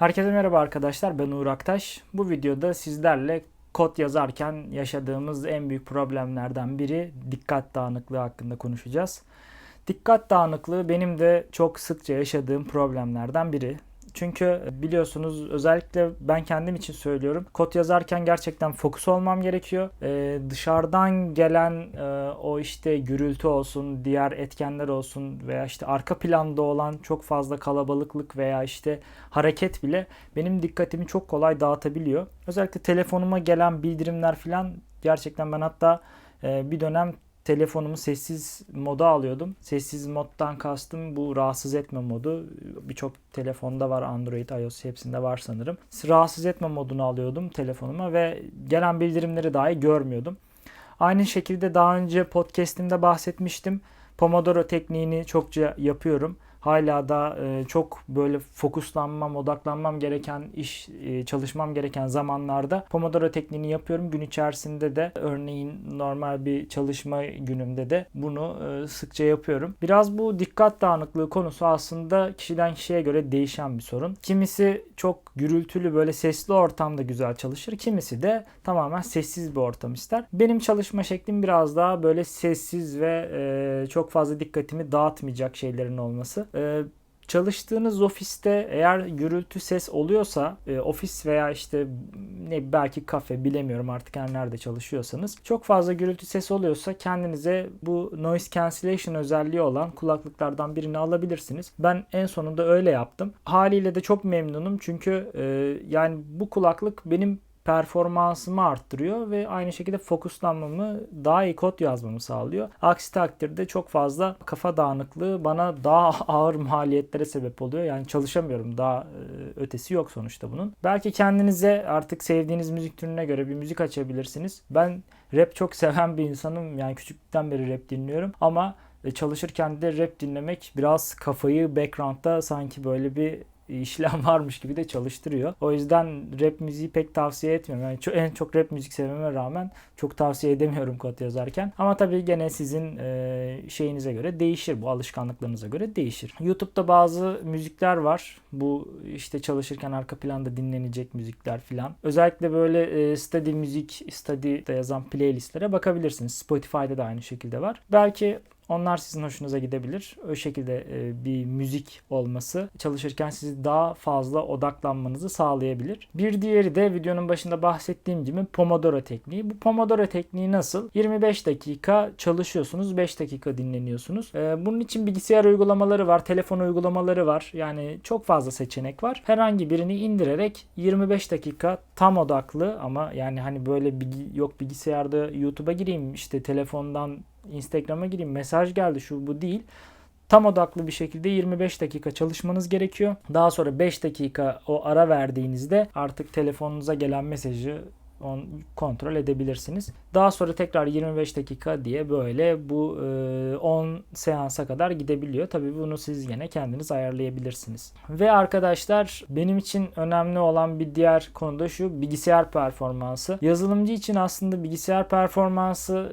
Herkese merhaba arkadaşlar ben Uğur Aktaş. Bu videoda sizlerle kod yazarken yaşadığımız en büyük problemlerden biri dikkat dağınıklığı hakkında konuşacağız. Dikkat dağınıklığı benim de çok sıkça yaşadığım problemlerden biri. Çünkü biliyorsunuz özellikle ben kendim için söylüyorum. Kod yazarken gerçekten fokus olmam gerekiyor. Ee, dışarıdan gelen e, o işte gürültü olsun, diğer etkenler olsun veya işte arka planda olan çok fazla kalabalıklık veya işte hareket bile benim dikkatimi çok kolay dağıtabiliyor. Özellikle telefonuma gelen bildirimler falan gerçekten ben hatta e, bir dönem telefonumu sessiz moda alıyordum. Sessiz moddan kastım bu rahatsız etme modu. Birçok telefonda var Android, iOS hepsinde var sanırım. Rahatsız etme modunu alıyordum telefonuma ve gelen bildirimleri dahi görmüyordum. Aynı şekilde daha önce podcast'imde bahsetmiştim. Pomodoro tekniğini çokça yapıyorum hala da e, çok böyle fokuslanmam, odaklanmam gereken iş, e, çalışmam gereken zamanlarda Pomodoro tekniğini yapıyorum. Gün içerisinde de örneğin normal bir çalışma günümde de bunu e, sıkça yapıyorum. Biraz bu dikkat dağınıklığı konusu aslında kişiden kişiye göre değişen bir sorun. Kimisi çok gürültülü böyle sesli ortamda güzel çalışır. Kimisi de tamamen sessiz bir ortam ister. Benim çalışma şeklim biraz daha böyle sessiz ve çok fazla dikkatimi dağıtmayacak şeylerin olması. E, çalıştığınız ofiste eğer gürültü ses oluyorsa e, ofis veya işte ne belki kafe bilemiyorum artık her nerede çalışıyorsanız çok fazla gürültü ses oluyorsa kendinize bu noise cancellation özelliği olan kulaklıklardan birini alabilirsiniz. Ben en sonunda öyle yaptım. Haliyle de çok memnunum çünkü e, yani bu kulaklık benim performansımı arttırıyor ve aynı şekilde fokuslanmamı daha iyi kod yazmamı sağlıyor. Aksi takdirde çok fazla kafa dağınıklığı bana daha ağır maliyetlere sebep oluyor. Yani çalışamıyorum. Daha e, ötesi yok sonuçta bunun. Belki kendinize artık sevdiğiniz müzik türüne göre bir müzik açabilirsiniz. Ben rap çok seven bir insanım. Yani küçüklükten beri rap dinliyorum ama e, çalışırken de rap dinlemek biraz kafayı background'da sanki böyle bir işlem varmış gibi de çalıştırıyor. O yüzden rap müziği pek tavsiye etmiyorum. Yani çok, en çok rap müzik sevmeme rağmen çok tavsiye edemiyorum kod yazarken. Ama tabii gene sizin e, şeyinize göre değişir. Bu alışkanlıklarınıza göre değişir. YouTube'da bazı müzikler var. Bu işte çalışırken arka planda dinlenecek müzikler filan. Özellikle böyle e, study müzik, study'de yazan playlistlere bakabilirsiniz. Spotify'da da aynı şekilde var. Belki onlar sizin hoşunuza gidebilir. O şekilde e, bir müzik olması çalışırken sizi daha fazla odaklanmanızı sağlayabilir. Bir diğeri de videonun başında bahsettiğim gibi Pomodoro tekniği. Bu Pomodoro tekniği nasıl? 25 dakika çalışıyorsunuz, 5 dakika dinleniyorsunuz. E, bunun için bilgisayar uygulamaları var, telefon uygulamaları var. Yani çok fazla seçenek var. Herhangi birini indirerek 25 dakika tam odaklı ama yani hani böyle bilgi, yok bilgisayarda YouTube'a gireyim işte telefondan Instagram'a gireyim mesaj geldi şu bu değil. Tam odaklı bir şekilde 25 dakika çalışmanız gerekiyor. Daha sonra 5 dakika o ara verdiğinizde artık telefonunuza gelen mesajı on, kontrol edebilirsiniz. Daha sonra tekrar 25 dakika diye böyle bu e, 10 seansa kadar gidebiliyor. Tabii bunu siz yine kendiniz ayarlayabilirsiniz. Ve arkadaşlar benim için önemli olan bir diğer konu da şu bilgisayar performansı. Yazılımcı için aslında bilgisayar performansı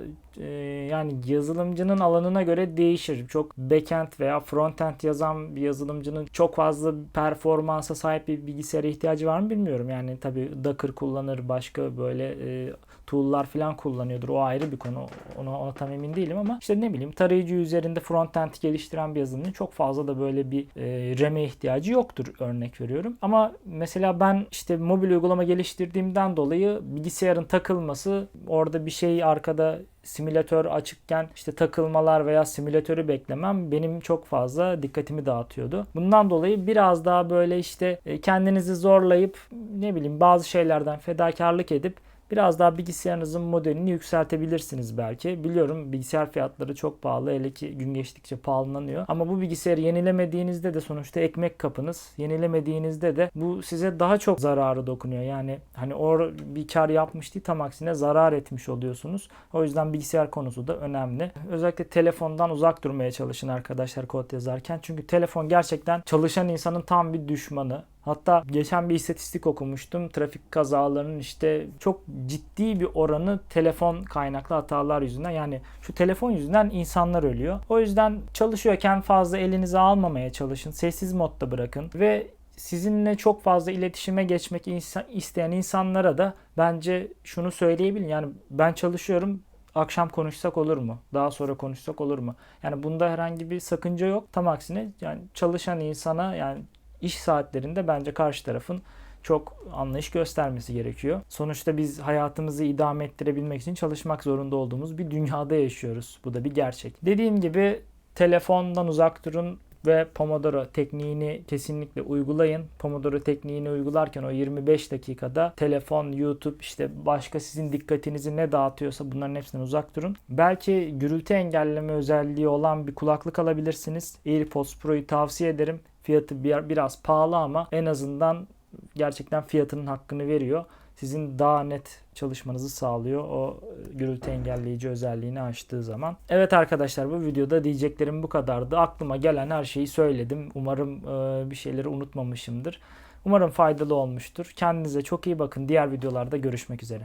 yani yazılımcının alanına göre değişir. Çok backend veya frontend yazan bir yazılımcının çok fazla performansa sahip bir bilgisayara ihtiyacı var mı bilmiyorum. Yani tabii Docker kullanır, başka böyle e, tool'lar falan kullanıyordur. O ayrı bir konu. Ona, ona tam emin değilim ama işte ne bileyim tarayıcı üzerinde frontend geliştiren bir yazılımcının çok fazla da böyle bir e, RAM'e ihtiyacı yoktur örnek veriyorum. Ama mesela ben işte mobil uygulama geliştirdiğimden dolayı bilgisayarın takılması orada bir şey arkada simülatör açıkken işte takılmalar veya simülatörü beklemem benim çok fazla dikkatimi dağıtıyordu. Bundan dolayı biraz daha böyle işte e, kendinizi zorlayıp ne bileyim bazı şeylerden fedakarlık edip Biraz daha bilgisayarınızın modelini yükseltebilirsiniz belki. Biliyorum bilgisayar fiyatları çok pahalı. Hele ki gün geçtikçe pahalanıyor. Ama bu bilgisayarı yenilemediğinizde de sonuçta ekmek kapınız. Yenilemediğinizde de bu size daha çok zararı dokunuyor. Yani hani o bir kar yapmış değil tam aksine zarar etmiş oluyorsunuz. O yüzden bilgisayar konusu da önemli. Özellikle telefondan uzak durmaya çalışın arkadaşlar kod yazarken. Çünkü telefon gerçekten çalışan insanın tam bir düşmanı. Hatta geçen bir istatistik okumuştum. Trafik kazalarının işte çok ciddi bir oranı telefon kaynaklı hatalar yüzünden. Yani şu telefon yüzünden insanlar ölüyor. O yüzden çalışıyorken fazla elinize almamaya çalışın. Sessiz modda bırakın ve sizinle çok fazla iletişime geçmek isteyen insanlara da bence şunu söyleyebilirim. Yani ben çalışıyorum akşam konuşsak olur mu? Daha sonra konuşsak olur mu? Yani bunda herhangi bir sakınca yok. Tam aksine yani çalışan insana yani iş saatlerinde bence karşı tarafın çok anlayış göstermesi gerekiyor. Sonuçta biz hayatımızı idame ettirebilmek için çalışmak zorunda olduğumuz bir dünyada yaşıyoruz. Bu da bir gerçek. Dediğim gibi telefondan uzak durun ve Pomodoro tekniğini kesinlikle uygulayın. Pomodoro tekniğini uygularken o 25 dakikada telefon, YouTube işte başka sizin dikkatinizi ne dağıtıyorsa bunların hepsinden uzak durun. Belki gürültü engelleme özelliği olan bir kulaklık alabilirsiniz. AirPods Pro'yu tavsiye ederim. Fiyatı bir- biraz pahalı ama en azından gerçekten fiyatının hakkını veriyor. Sizin daha net çalışmanızı sağlıyor o gürültü engelleyici özelliğini açtığı zaman. Evet arkadaşlar bu videoda diyeceklerim bu kadardı. Aklıma gelen her şeyi söyledim. Umarım e, bir şeyleri unutmamışımdır. Umarım faydalı olmuştur. Kendinize çok iyi bakın. Diğer videolarda görüşmek üzere.